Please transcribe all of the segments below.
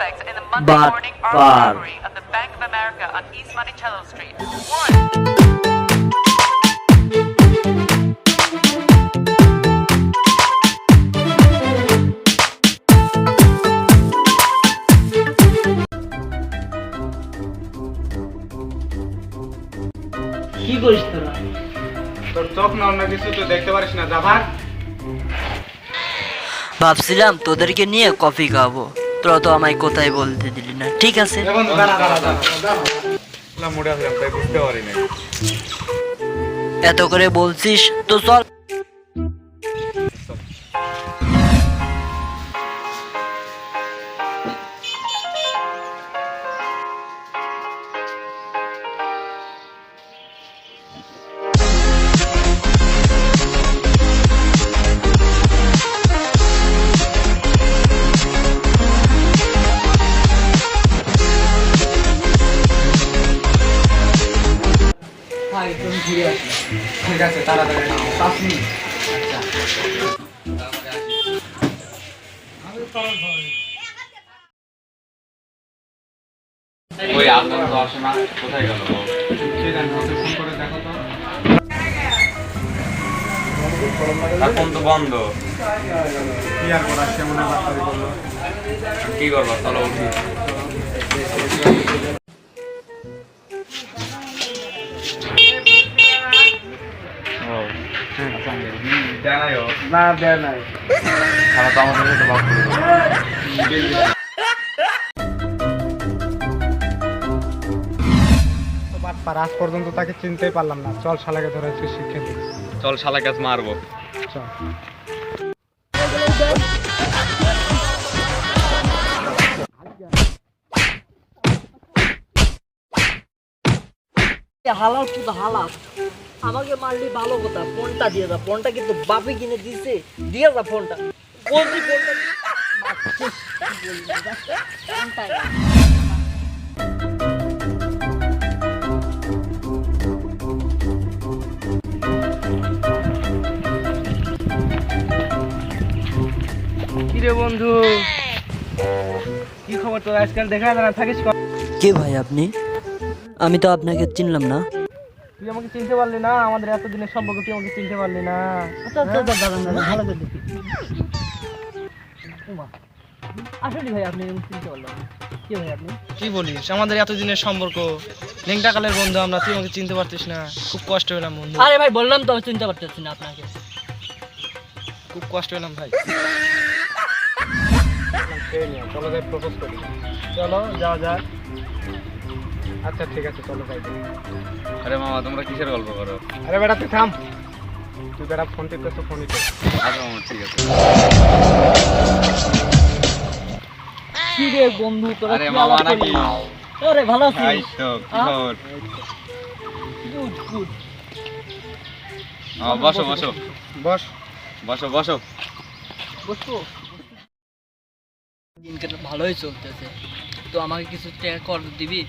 suspects in the Monday But morning armed far. robbery of the Bank of America on East Monticello Street. One. কি করিস তোরা তোর চোখ না অন্য কিছু তুই দেখতে পারিস না যা ভাবছিলাম তোদেরকে নিয়ে কফি খাব তোরা তো আমায় কোথায় বলতে দিলি না ঠিক আছে? এত করে বলছিস তো চল। ঠিক আছে তাড়াতাড়ি নাও। পাঁচ মিনিট। ওই আপনার তো আসে না কোথায় গেল? ফোন করে দেখো তো বন্ধ। কি আর করার সে মনে হয় কি করব? চলো উঠি। না দেয় নাই। তারা তো আমাদের সাথে ভাগ করে দেবে। আজ পর্যন্ত তাকে চিনতেই পারলাম না। চল শালাকে ধরে একটু শিক্ষা দিই। চল শালা গাছ মারবো। চল। হালাল শুধু হালাল। আমাকে মারলি ভালো কথা ফোনটা দিয়ে দা ফোনটা কিন্তু বাপি কিনে দিছে দিয়ে দা ফোনটা। বলছি ফোনটা। কিরে বন্ধু? কি খবর তোর? আজকাল দেখা যায় না থাকিস কে ভাই আপনি? আমি তো আপনাকে চিনলাম না। তুই আমাকে চিনতে পারলি না আমাদের এতদিনের সম্পর্ক তুই আমাকে চিনতে পারলি না। আচ্ছা আচ্ছা আচ্ছা, দাঁড়ান দাঁড়ান ভালো করে দেখি। আসলে ভাই আপনি চিনতে পারলাম। ভাই আপনি? কি বলিস? আমাদের এতদিনের সম্পর্ক লেংটা কালের বন্ধু আমরা তুই আমাকে চিনতে পারতিস না। খুব কষ্ট পেলাম বন্ধু। আরে ভাই বললাম তো আমি চিনতে পারতেছি না আপনাকে। খুব কষ্ট পেলাম ভাই। চলো যাই প্রপোজ করি। চলো যাওয়া যাক আচ্ছা ঠিক আছে চলো যাই আরে মামা তোমরা কিসের গল্প করো? আরে বেটা তুই থাম। তুই বেটা ফোন টিপতেছ ফোনই তো আচ্ছা মামা ঠিক আছে। কি রে বন্ধু তোরা আরে মামা নাকি? আরে ভালো আছি। এই তো কি খবর? গুড গুড বসো বসো। বস। বসো বসো। বসবো? দিনকাল ভালোই চলতেছে। তো আমাকে কিছু টাকা কর দিবি?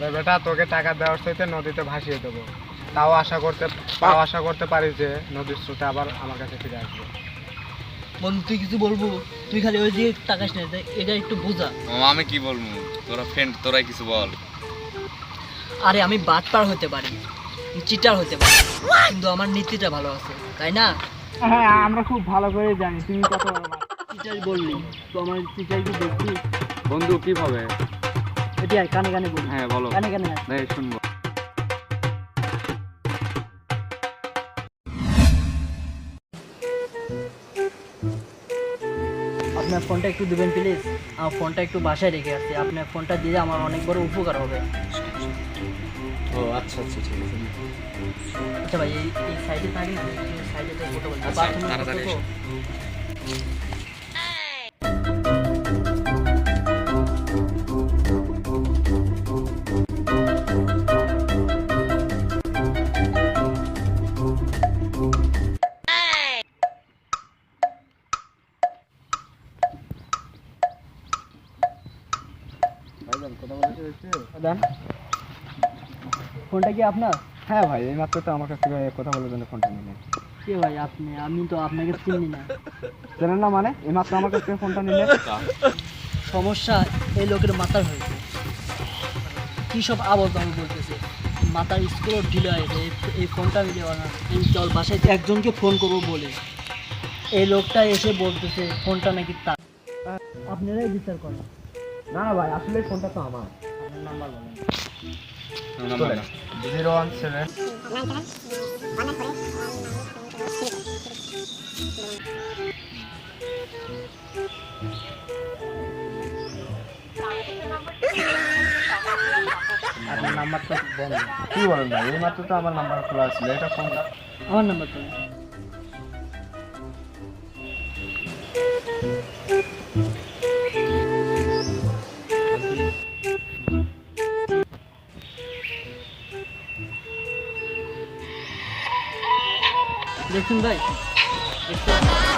আরে বেটা তোকে টাকা দেওয়ার সাথে নদীতে ভাসিয়ে দেবো। তাও আশা করতে তাও আশা করতে পারি যে নদীর স্রোতে আবার আমার কাছে ফিরে আসবে। বন্ধু তুই কিছু বলব? তুই খালি ওই দিকে টাকাস না এটা একটু বোঝা। মামা আমি কি বলব? তোরা ফ্রেন্ড তোরাই কিছু বল। আরে আমি বাদ পার হতে পারি। চিটার হতে পারি। কিন্তু আমার নীতিটা ভালো আছে তাই না? হ্যাঁ আমরা খুব ভালো করে জানি। তুমি কত চিটার বললি। তো আমার চিটার কি দেখবি বন্ধু কীভাবে? এটি কানে কানে বলি। হ্যাঁ বলো। কানে কানে আয়। শুনব। আপনার ফোনটা একটু দেবেন প্লিজ আমার ফোনটা একটু বাসায় রেখে আসছি। আপনার ফোনটা দিলে আমার অনেক বড় উপকার হবে। ও আচ্ছা আচ্ছা ঠিক আছে। আচ্ছা ভাই এই সাইডে থাকি না সাইডে থেকে ফটো বলছি ফোনটা কি আপনার? হ্যাঁ ভাই এই মাত্র তো আমার কাছ থেকে কথা বলার জন্য ফোনটা নিলেন। কে ভাই আপনি? আমি তো আপনাকে চিনি না। জানেন না মানে? এই মাত্র আমার কাছ থেকে ফোনটা নিলেন? সমস্যা এই লোকের মাথার হয়েছে কী সব আবল তাবল বলতেছে? মাথার স্ক্রোর ঢিলে হয়েছে এই- ফোনটা আমি দেওয়া না। এই চল বাসায় একজনকে ফোন করব বলে। এই লোকটা এসে বলতেছে ফোনটা নাকি তার। আপনারাই বিচার করেন। না না ভাই আসলে ফোনটা তো আমার। আপনার নাম্বার বলেন জিরো ওয়ান সেভেন। আপনার নাম্বারটা বলেন কি বলেন ভাই? এই মাত্র তো আমার নাম্বার খোলা ছিল এটা ফোনটা আমার নাম্বারটা বলেন। দেখুন ভাই দেখুন